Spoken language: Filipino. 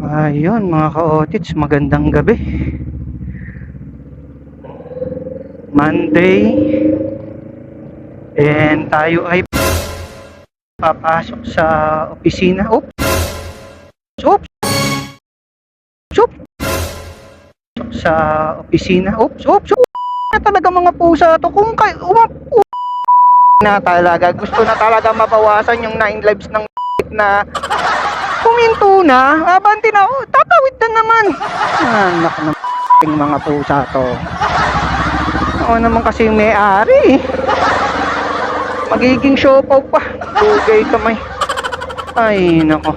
Ayun mga ka-otits, magandang gabi. Monday. And tayo ay papasok sa opisina. Oops! Oops! Oops! Sa opisina. Oops! Oops! Oops! Na talaga mga pusa to. Kung kay umap na talaga. Gusto na talaga mabawasan yung 9 lives ng na Kuminto na. Abanti na. Oh, tatawid na naman. Anak ng p***ing mga pusa to. Ako naman kasi yung may-ari. Magiging siopaw pa. Bugay kamay. Ay, nako.